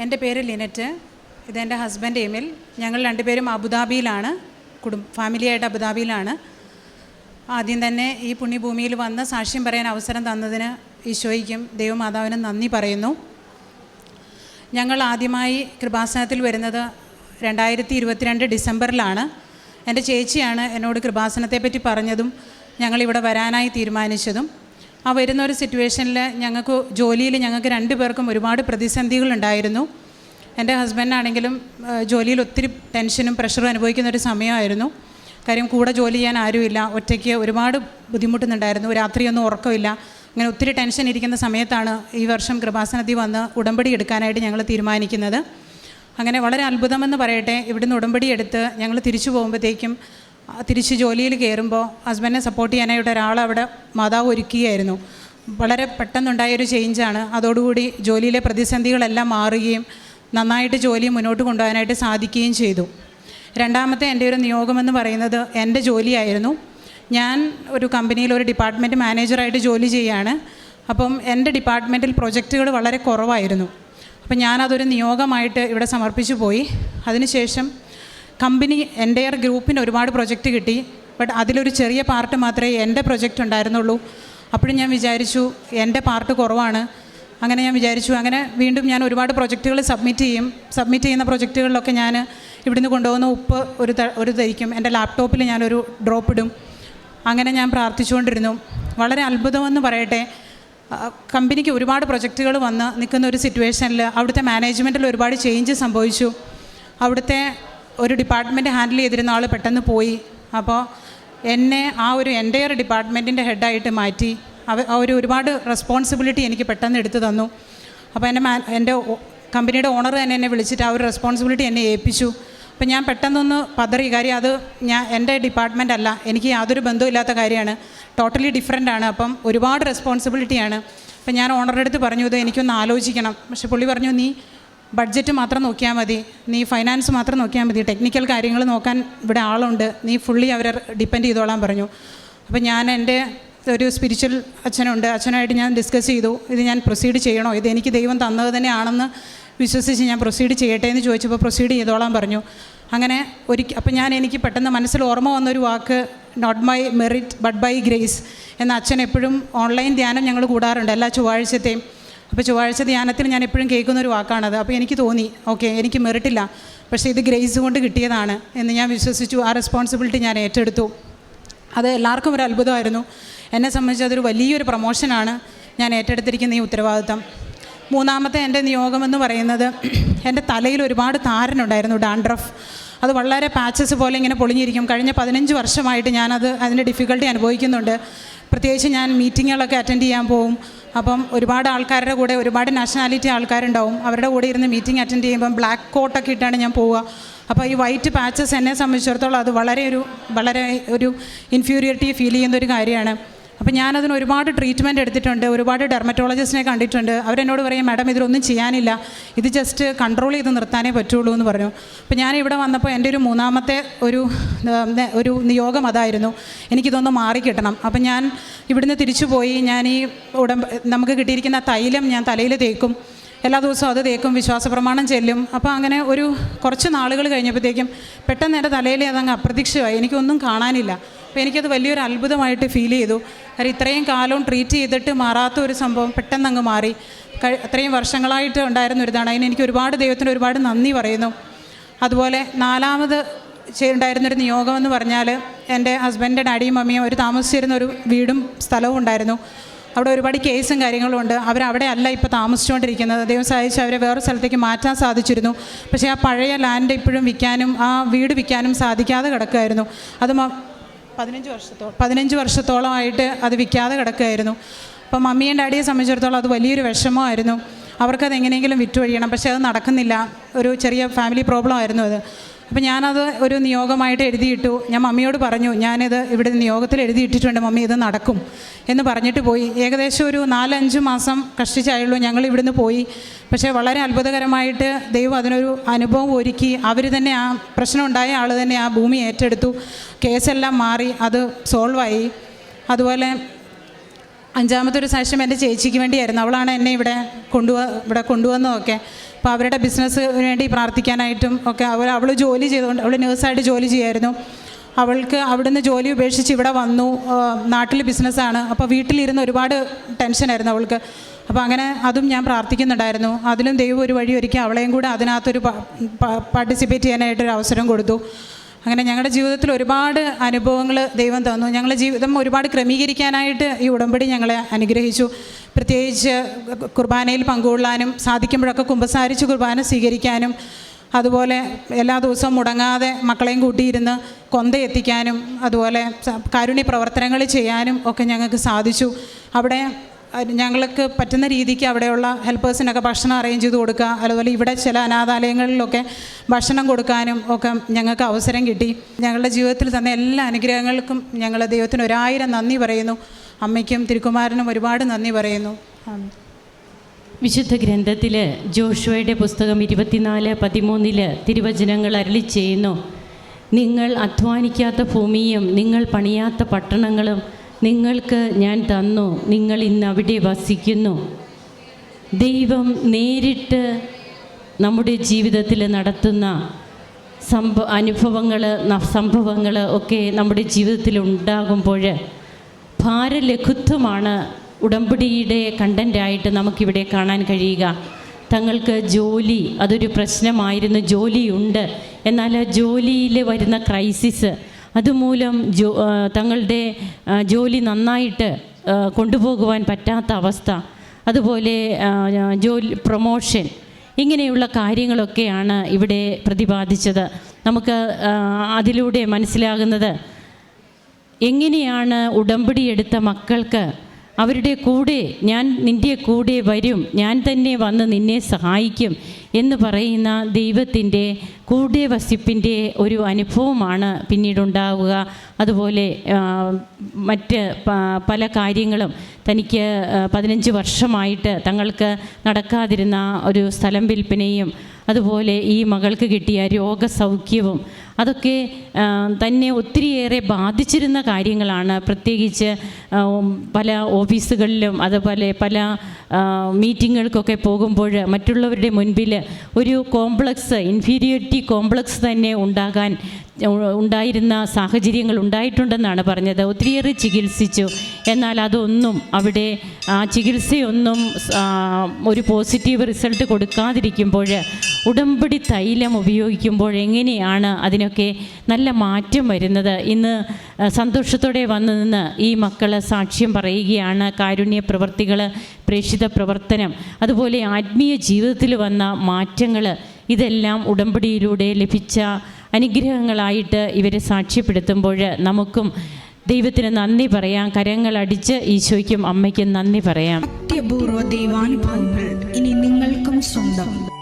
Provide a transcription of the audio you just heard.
എന്റെ പേര് ലിനറ്റ്. ഇതെന്റെ ഹസ്ബൻഡ് എമിൽ ഞങ്ങൾ രണ്ടുപേരും അബുദാബിയിലാണ്. കുടും ഫാമിലിയായിട്ട് അബുദാബിയിലാണ്. ആദ്യം തന്നെ ഈ പുണ്യഭൂമിയിൽ വന്ന് സാക്ഷ്യം പറയാൻ അവസരം തന്നതിന് ഈശോയ്ക്കും ദൈവമാതാവിനും നന്ദി പറയുന്നു. ഞങ്ങൾ ആദ്യമായി കൃപാസനത്തിൽ വരുന്നത് രണ്ടായിരത്തി ഇരുപത്തിരണ്ട് ഡിസംബറിലാണ്. എന്റെ ചേച്ചിയാണ് എന്നോട് കൃപാസനത്തെപ്പറ്റി പറഞ്ഞതും ഞങ്ങളിവിടെ വരാനായി തീരുമാനിച്ചതും. ആ വരുന്ന ഒരു സിറ്റുവേഷനിൽ ഞങ്ങൾക്ക് ജോലിയിൽ ഞങ്ങൾക്ക് രണ്ട് പേർക്കും ഒരുപാട് പ്രതിസന്ധികളുണ്ടായിരുന്നു എന്റെ ഹസ്ബൻഡാണെങ്കിലും ജോലിയിൽ ഒത്തിരി ടെൻഷനും പ്രഷറും അനുഭവിക്കുന്ന ഒരു സമയമായിരുന്നു. കാര്യം കൂടെ ജോലി ചെയ്യാൻ ആരുമില്ല. ഒറ്റയ്ക്ക് ഒരുപാട് ബുദ്ധിമുട്ടുന്നുണ്ടായിരുന്നു. രാത്രിയൊന്നും ഉറക്കമില്ല. അങ്ങനെ ഒത്തിരി ടെൻഷൻ ഇരിക്കുന്ന സമയത്താണ് ഈ വർഷം കൃപാസനത്തിൽ വന്ന് ഉടമ്പടി എടുക്കാനായിട്ട് ഞങ്ങൾ തീരുമാനിക്കുന്നത്. അങ്ങനെ വളരെ അത്ഭുതമെന്ന് പറയട്ടെ ഇവിടുന്ന് ഉടമ്പടി എടുത്ത് ഞങ്ങൾ തിരിച്ചു പോകുമ്പോഴത്തേക്കും തിരിച്ച് ജോലിയിൽ കയറുമ്പോൾ ഹസ്ബൻഡിനെ സപ്പോർട്ട് ചെയ്യാനായിട്ട് ഒരാൾ അവിടെ മാതാവ് ഒരുക്കുകയായിരുന്നു വളരെ പെട്ടെന്നുണ്ടായൊരു ചേഞ്ചാണ് അതോടുകൂടി ജോലിയിലെ പ്രതിസന്ധികളെല്ലാം മാറുകയും നന്നായിട്ട് ജോലി മുന്നോട്ട് കൊണ്ടുപോകാനായിട്ട് സാധിക്കുകയും ചെയ്തു. രണ്ടാമത്തെ എന്റെ ഒരു നിയോഗമെന്ന് പറയുന്നത് എന്റെ ജോലിയായിരുന്നു. ഞാൻ ഒരു കമ്പനിയിൽ ഒരു ഡിപ്പാർട്ട്മെന്റ് മാനേജറായിട്ട് ജോലി ചെയ്യാണ്. അപ്പം എന്റെ ഡിപ്പാർട്ട്മെന്റിൽ പ്രൊജക്റ്റുകൾ വളരെ കുറവായിരുന്നു. അപ്പം ഞാനതൊരു നിയോഗമായിട്ട് ഇവിടെ സമർപ്പിച്ചു പോയി. അതിനുശേഷം കമ്പനി എന്റെയർ ഗ്രൂപ്പിന് ഒരുപാട് പ്രൊജക്റ്റ് കിട്ടി. ബട്ട് അതിലൊരു ചെറിയ പാർട്ട് മാത്രമേ എന്റെ പ്രൊജക്റ്റ് ഉണ്ടായിരുന്നുള്ളൂ. അപ്പോഴും ഞാൻ വിചാരിച്ചു എന്റെ പാർട്ട് കുറവാണ്. അങ്ങനെ ഞാൻ വിചാരിച്ചു അങ്ങനെ വീണ്ടും ഞാൻ ഒരുപാട് പ്രൊജക്റ്റുകൾ സബ്മിറ്റ് ചെയ്യും. സബ്മിറ്റ് ചെയ്യുന്ന പ്രൊജക്റ്റുകളിലൊക്കെ ഞാൻ ഇവിടുന്ന് കൊണ്ടുപോകുന്ന ഉപ്പ് ഒരു ഒരു ധരിക്കും എന്റെ ലാപ്ടോപ്പിൽ ഞാനൊരു ഡ്രോപ്പ് ഇടും. അങ്ങനെ ഞാൻ പ്രാർത്ഥിച്ചുകൊണ്ടിരുന്നു. വളരെ അത്ഭുതമെന്ന് പറയട്ടെ കമ്പനിക്ക് ഒരുപാട് പ്രൊജക്റ്റുകൾ വന്ന് നിൽക്കുന്ന ഒരു സിറ്റുവേഷനിൽ അവിടുത്തെ മാനേജ്മെന്റിൽ ഒരുപാട് ചേഞ്ച് സംഭവിച്ചു. അവിടുത്തെ ഒരു ഡിപ്പാർട്ട്മെന്റ് ഹാൻഡിൽ ചെയ്തിരുന്ന ആൾ പെട്ടെന്ന് പോയി. അപ്പോൾ എന്നെ ആ ഒരു എന്റെയർ ഡിപ്പാർട്ട്മെന്റിന്റെ ഹെഡായിട്ട് മാറ്റി. അവ ഒരു ഒരുപാട് റെസ്പോൺസിബിലിറ്റി എനിക്ക് പെട്ടെന്ന് എടുത്തു തന്നു. അപ്പോൾ എന്റെ മാ എന്റെ കമ്പനിയുടെ ഓണർ തന്നെ എന്നെ വിളിച്ചിട്ട് ആ ഒരു റെസ്പോൺസിബിലിറ്റി എന്നെ ഏൽപ്പിച്ചു. അപ്പോൾ ഞാൻ പെട്ടെന്നൊന്ന് പതറി. കാര്യം അത് ഞാൻ എന്റെ ഡിപ്പാർട്ട്മെന്റ് അല്ല. എനിക്ക് യാതൊരു ബന്ധമില്ലാത്ത കാര്യമാണ്. ടോട്ടലി ഡിഫറെന്റ് ആണ്. അപ്പം ഒരുപാട് റെസ്പോൺസിബിലിറ്റിയാണ് അപ്പം ഞാൻ ഓണറുടെ അടുത്ത് പറഞ്ഞു ഇത് എനിക്കൊന്ന് ആലോചിക്കണം. പക്ഷെ പുള്ളി പറഞ്ഞു നീ ബഡ്ജറ്റ് മാത്രം നോക്കിയാൽ മതി. നീ ഫൈനാൻസ് മാത്രം നോക്കിയാൽ മതി. ടെക്നിക്കൽ കാര്യങ്ങൾ നോക്കാൻ ഇവിടെ ആളുണ്ട്. നീ ഫുള്ളി അവരെ ഡിപ്പെൻഡ് ചെയ്തോളാൻ പറഞ്ഞു. അപ്പോൾ ഞാൻ എന്റെ ഒരു സ്പിരിച്വൽ അച്ഛനുണ്ട്. അച്ഛനായിട്ട് ഞാൻ ഡിസ്കസ് ചെയ്തു. ഇത് ഞാൻ പ്രൊസീഡ് ചെയ്യണോ? ഇത് എനിക്ക് ദൈവം തന്നത് തന്നെയാണെന്ന് വിശ്വസിച്ച് ഞാൻ പ്രൊസീഡ് ചെയ്യട്ടെ എന്ന് ചോദിച്ചപ്പോൾ പ്രൊസീഡ് ചെയ്തോളാൻ പറഞ്ഞു. അങ്ങനെ ഒരിക്കൽ അപ്പം ഞാൻ എനിക്ക് പെട്ടെന്ന് മനസ്സിൽ ഓർമ്മ വന്നൊരു വാക്ക് not my merit but by grace എന്ന അച്ഛൻ എപ്പോഴും ഓൺലൈൻ ധ്യാനം ഞങ്ങൾ കൂടാറുണ്ട്. എല്ലാ ചൊവ്വാഴ്ചത്തെയും അപ്പോൾ ചൊവ്വാഴ്ച ധ്യാനത്തിൽ ഞാൻ എപ്പോഴും കേൾക്കുന്ന ഒരു വാക്കാണത്. അപ്പോൾ എനിക്ക് തോന്നി ഓക്കെ എനിക്ക് മെറിട്ടില്ല പക്ഷേ ഇത് ഗ്രേസ് കൊണ്ട് കിട്ടിയതാണ് എന്ന് ഞാൻ വിശ്വസിച്ചു. ആ റെസ്പോൺസിബിലിറ്റി ഞാൻ ഏറ്റെടുത്തു. അത് എല്ലാവർക്കും ഒരു അത്ഭുതമായിരുന്നു. എന്നെ സംബന്ധിച്ച് അതൊരു വലിയൊരു പ്രൊമോഷനാണ് ഞാൻ ഏറ്റെടുത്തിരിക്കുന്ന ഈ ഉത്തരവാദിത്തം. മൂന്നാമത്തെ എന്റെ നിയോഗമെന്ന് പറയുന്നത് എന്റെ തലയിൽ ഒരുപാട് താരനുണ്ടായിരുന്നു ഡാൻഡ്രഫ്. അത് വളരെ പാച്ചസ് പോലെ ഇങ്ങനെ പൊളിഞ്ഞിരിക്കും. കഴിഞ്ഞ പതിനഞ്ച് വർഷമായിട്ട് ഞാനത് അതിന്റെ ഡിഫിക്കൽട്ടി അനുഭവിക്കുന്നുണ്ട്. പ്രത്യേകിച്ച് ഞാൻ മീറ്റിങ്ങുകളൊക്കെ അറ്റൻഡ് ചെയ്യാൻ പോകും അപ്പം ഒരുപാട് ആൾക്കാരുടെ കൂടെ ഒരുപാട് നാഷണാലിറ്റി ആൾക്കാരുണ്ടാവും. അവരുടെ കൂടെ ഇരുന്ന് മീറ്റിംഗ് അറ്റൻഡ് ചെയ്യുമ്പം ബ്ലാക്ക് കോട്ടൊക്കെ ഇട്ടാണ് ഞാൻ പോവുക. അപ്പോൾ ഈ വൈറ്റ് പാച്ചസ് എന്നെ സംബന്ധിച്ചിടത്തോളം അത് വളരെ ഒരു വളരെ ഒരു ഇൻഫീരിയറിറ്റി ഫീൽ ചെയ്യുന്ന ഒരു കാര്യമാണ്. അപ്പോൾ ഞാനതിന് ഒരുപാട് ട്രീറ്റ്മെന്റ് എടുത്തിട്ടുണ്ട് ഒരുപാട് ഡെർമറ്റോളജിസ്റ്റിനെ കണ്ടിട്ടുണ്ട്. അവരെന്നോട് പറയും മാഡം ഇതിലൊന്നും ചെയ്യാനില്ല. ഇത് ജസ്റ്റ് കൺട്രോൾ ചെയ്ത് നിർത്താനേ പറ്റുള്ളൂ എന്ന് പറഞ്ഞു. അപ്പോൾ ഞാൻ ഇവിടെ വന്നപ്പോൾ എന്റെ ഒരു മൂന്നാമത്തെ ഒരു ഒരു നിയോഗം അതായിരുന്നു. എനിക്കിതൊന്ന് മാറിക്കിട്ടണം അപ്പം ഞാൻ ഇവിടുന്ന് തിരിച്ചു പോയി. ഞാൻ ഈ ഉടമ്പ നമുക്ക് കിട്ടിയിരിക്കുന്ന തൈലം ഞാൻ തലയിൽ തേക്കും. എല്ലാ ദിവസവും അത് തേക്കും വിശ്വാസ പ്രമാണം ചെല്ലും. അപ്പോൾ അങ്ങനെ ഒരു കുറച്ച് നാളുകൾ കഴിഞ്ഞപ്പോഴത്തേക്കും പെട്ടെന്ന് എന്റെ തലയിൽ അതങ്ങ് അപ്രത്യക്ഷമായി. എനിക്കൊന്നും കാണാനില്ല. അപ്പോൾ എനിക്കത് വലിയൊരു അത്ഭുതമായിട്ട് ഫീൽ ചെയ്തു. കാര്യം ഇത്രയും കാലവും ട്രീറ്റ് ചെയ്തിട്ട് മാറാത്ത ഒരു സംഭവം പെട്ടെന്ന് അങ്ങ് മാറി. അത്രയും വർഷങ്ങളായിട്ട് ഉണ്ടായിരുന്ന ഒരു ഇതാണ്. അതിന് എനിക്ക് ഒരുപാട് ദൈവത്തിന് ഒരുപാട് നന്ദി പറയുന്നു. അതുപോലെ നാലാമത് ഉണ്ടായിരുന്നൊരു നിയോഗം എന്ന് പറഞ്ഞാൽ എന്റെ ഹസ്ബൻഡ് ഡാഡിയും മമ്മിയും അവർ താമസിച്ചിരുന്ന ഒരു വീടും സ്ഥലവും ഉണ്ടായിരുന്നു. അവിടെ ഒരുപാട് കേസും കാര്യങ്ങളും ഉണ്ട്. അവരവിടെ അല്ല ഇപ്പോൾ താമസിച്ചുകൊണ്ടിരിക്കുന്നത്. ദൈവം സഹായിച്ച് അവരെ വേറെ സ്ഥലത്തേക്ക് മാറ്റാൻ സാധിച്ചിരുന്നു. പക്ഷേ ആ പഴയ ലാൻഡ് ഇപ്പോഴും വിൽക്കാനും ആ വീട് വിൽക്കാനും സാധിക്കാതെ കിടക്കുമായിരുന്നു അത് പതിനഞ്ച് വർഷത്തോളം പതിനഞ്ച് വർഷത്തോളമായിട്ട് അത് വിൽക്കാതെ കിടക്കുകയായിരുന്നു അപ്പോൾ മമ്മിയും ഡാഡിയെ സംബന്ധിച്ചിടത്തോളം അത് വലിയൊരു വിഷമമായിരുന്നു. അവർക്കത് എങ്ങനെയെങ്കിലും വിറ്റുവഴിയണം പക്ഷേ അത് നടക്കുന്നില്ല. ഒരു ചെറിയ ഫാമിലി പ്രോബ്ലം ആയിരുന്നു അത്. അപ്പോൾ ഞാനത് ഒരു നിയോഗമായിട്ട് എഴുതിയിട്ടു. ഞാൻ മമ്മിയോട് പറഞ്ഞു ഞാനിത് ഇവിടെ നിയോഗത്തിൽ എഴുതിയിട്ടിട്ടുണ്ട് മമ്മി ഇത് നടക്കും. എന്ന് പറഞ്ഞിട്ട് പോയി. ഏകദേശം ഒരു നാലഞ്ച് മാസം കഷ്ടിച്ചായുള്ളൂ ഞങ്ങൾ ഇവിടുന്ന് പോയി. പക്ഷേ വളരെ അത്ഭുതകരമായിട്ട് ദൈവം അതിനൊരു അനുഭവം ഒരുക്കി. അവർ തന്നെ ആ പ്രശ്നം ഉണ്ടായ ആൾ തന്നെ ആ ഭൂമി ഏറ്റെടുത്തു. കേസെല്ലാം മാറി അത് സോൾവായി. അതുപോലെ അഞ്ചാമത്തെ ഒരു സാക്ഷ്യം എന്റെ ചേച്ചിക്ക് വേണ്ടിയായിരുന്നു. അവളാണ് എന്നെ ഇവിടെ കൊണ്ടുവ ഇവിടെ കൊണ്ടുവന്നതൊക്കെ. അപ്പോൾ അവരുടെ ബിസിനസ് വേണ്ടി പ്രാർത്ഥിക്കാനായിട്ടും ഒക്കെ അവർ അവൾ ജോലി ചെയ്തുകൊണ്ട് അവൾ നേഴ്സായിട്ട് ജോലി ചെയ്യായിരുന്നു. അവൾക്ക് അവിടുന്ന് ജോലി ഉപേക്ഷിച്ച് ഇവിടെ വന്നു. നാട്ടിൽ ബിസിനസ്സാണ്. അപ്പോൾ വീട്ടിലിരുന്ന് ഒരുപാട് ടെൻഷനായിരുന്നു അവൾക്ക്. അപ്പോൾ അങ്ങനെ അതും ഞാൻ പ്രാർത്ഥിക്കുന്നുണ്ടായിരുന്നു. അതിലും ദൈവം ഒരു വഴി ഒരുക്കി അവളെയും കൂടെ അതിനകത്തൊരു പാർട്ടിസിപ്പേറ്റ് ചെയ്യാനായിട്ടൊരു അവസരം കൊടുത്തു. അങ്ങനെ ഞങ്ങളുടെ ജീവിതത്തിൽ ഒരുപാട് അനുഭവങ്ങൾ ദൈവം തന്നു. ഞങ്ങളുടെ ജീവിതം ഒരുപാട് ക്രമീകരിക്കാനായിട്ട് ഈ ഉടമ്പടി ഞങ്ങളെ അനുഗ്രഹിച്ചു. പ്രത്യേകിച്ച് കുർബാനയിൽ പങ്കുകൊള്ളാനും സാധിക്കുമ്പോഴൊക്കെ കുമ്പസാരിച്ച് കുർബാന സ്വീകരിക്കാനും അതുപോലെ എല്ലാ ദിവസവും മുടങ്ങാതെ മക്കളെയും കൂട്ടിയിരുന്ന് കൊന്ത എത്തിക്കാനും അതുപോലെ കാരുണ്യ പ്രവർത്തനങ്ങൾ ചെയ്യാനും ഒക്കെ ഞങ്ങൾക്ക് സാധിച്ചു. അവിടെ ഞങ്ങൾക്ക് പറ്റുന്ന രീതിക്ക് അവിടെയുള്ള ഹെൽപ്പേഴ്സിനൊക്കെ ഭക്ഷണം അറേഞ്ച് ചെയ്ത് കൊടുക്കുക. അതുപോലെ ഇവിടെ ചില അനാഥാലയങ്ങളിലൊക്കെ ഭക്ഷണം കൊടുക്കാനും ഒക്കെ ഞങ്ങൾക്ക് അവസരം കിട്ടി. ഞങ്ങളുടെ ജീവിതത്തിൽ തന്നെ എല്ലാ അനുഗ്രഹങ്ങൾക്കും ഞങ്ങൾ ദൈവത്തിന് ഒരായിരം നന്ദി പറയുന്നു. അമ്മയ്ക്കും തിരുക്കുമാരനും ഒരുപാട് നന്ദി പറയുന്നു. വിശുദ്ധ ഗ്രന്ഥത്തിൽ ജോഷുവയുടെ പുസ്തകം ഇരുപത്തിനാല് പതിമൂന്നിൽ തിരുവചനങ്ങൾ അരളി ചെയ്യുന്നു. നിങ്ങൾ അധ്വാനിക്കാത്ത ഭൂമിയും നിങ്ങൾ പണിയാത്ത പട്ടണങ്ങളും നിങ്ങൾക്ക് ഞാൻ തന്നു. നിങ്ങൾ ഇന്ന് അവിടെ വസിക്കുന്നു. ദൈവം നേരിട്ട് നമ്മുടെ ജീവിതത്തിൽ നടത്തുന്ന സംഭ അനുഭവങ്ങൾ സംഭവങ്ങൾ ഒക്കെ നമ്മുടെ ജീവിതത്തിൽ ഉണ്ടാകുമ്പോൾ ഭാരലഘുത്വമാണ് ഉടമ്പടിയുടെ കണ്ടന്റായിട്ട് നമുക്കിവിടെ കാണാൻ കഴിയുക. തങ്ങൾക്ക് ജോലി അതൊരു പ്രശ്നമായിരുന്നു. ജോലിയുണ്ട്. എന്നാൽ ജോലിയിൽ വരുന്ന ക്രൈസിസ് അതുമൂലം ജോ തങ്ങളുടെ ജോലി നന്നായിട്ട് കൊണ്ടുപോകുവാൻ പറ്റാത്ത അവസ്ഥ. അതുപോലെ ജോലി പ്രൊമോഷൻ ഇങ്ങനെയുള്ള കാര്യങ്ങളൊക്കെയാണ് ഇവിടെ പ്രതിപാദിച്ചത്. നമുക്ക് അതിലൂടെ മനസ്സിലാകുന്നത് എങ്ങനെയാണ് ഉടമ്പടി എടുത്ത മക്കൾക്ക് അവരുടെ കൂടെ ഞാൻ നിന്റെ കൂടെ വരും ഞാൻ തന്നെ വന്ന് നിന്നെ സഹായിക്കും എന്ന് പറയുന്ന ദൈവത്തിന്റെ കൂടെ വസിപ്പിന്റെ ഒരു അനുഭവമാണ് പിന്നീടുണ്ടാവുക. അതുപോലെ മറ്റ് പല കാര്യങ്ങളും തനിക്ക് പതിനഞ്ച് വർഷമായിട്ട് തങ്ങൾക്ക് നടക്കാതിരുന്ന ഒരു സ്ഥലം വിൽപ്പനയും അതുപോലെ ഈ മകൾക്ക് കിട്ടിയ രോഗസൗഖ്യവും അതൊക്കെ തന്നെ ഒത്തിരിയേറെ ബാധിച്ചിരുന്ന കാര്യങ്ങളാണ്. പ്രത്യേകിച്ച് പല ഓഫീസുകളിലും അതുപോലെ പല മീറ്റിങ്ങുകൾക്കൊക്കെ പോകുമ്പോൾ മറ്റുള്ളവരുടെ മുൻപിൽ ഒരു കോംപ്ലക്സ് ഇൻഫീരിയോറിറ്റി കോംപ്ലക്സ് തന്നെ ഉണ്ടാകാൻ ഉണ്ടായിരുന്ന സാഹചര്യങ്ങൾ ഉണ്ടായിട്ടുണ്ടെന്നാണ് പറഞ്ഞത്. ഒത്തിരിയേറെ ചികിത്സിച്ചു. എന്നാൽ അതൊന്നും അവിടെ ആ ചികിത്സയൊന്നും ഒരു പോസിറ്റീവ് റിസൾട്ട് കൊടുക്കാതിരിക്കുമ്പോൾ ഉടമ്പടി തൈലം ഉപയോഗിക്കുമ്പോൾ എങ്ങനെയാണ് അതിനൊക്കെ നല്ല മാറ്റം വരുന്നത്? ഇന്ന് സന്തോഷത്തോടെ വന്നു നിന്ന് ഈ മക്കൾ സാക്ഷ്യം പറയുകയാണ്. കാരുണ്യ പ്രവർത്തികൾ പ്രേക്ഷിത പ്രവർത്തനം അതുപോലെ ആത്മീയ ജീവിതത്തിൽ വന്ന മാറ്റങ്ങൾ ഇതെല്ലാം ഉടമ്പടിയിലൂടെ ലഭിച്ച അനുഗ്രഹങ്ങളായിട്ട് ഇവരെ സാക്ഷ്യപ്പെടുത്തുമ്പോൾ നമുക്കും ദൈവത്തിന് നന്ദി പറയാം. കരങ്ങളടിച്ച് ഈശോയ്ക്കും അമ്മയ്ക്കും നന്ദി പറയാം. അത്യപൂർവ ദൈവാനുഭവങ്ങൾ ഇനി നിങ്ങൾക്കും സ്വന്തം.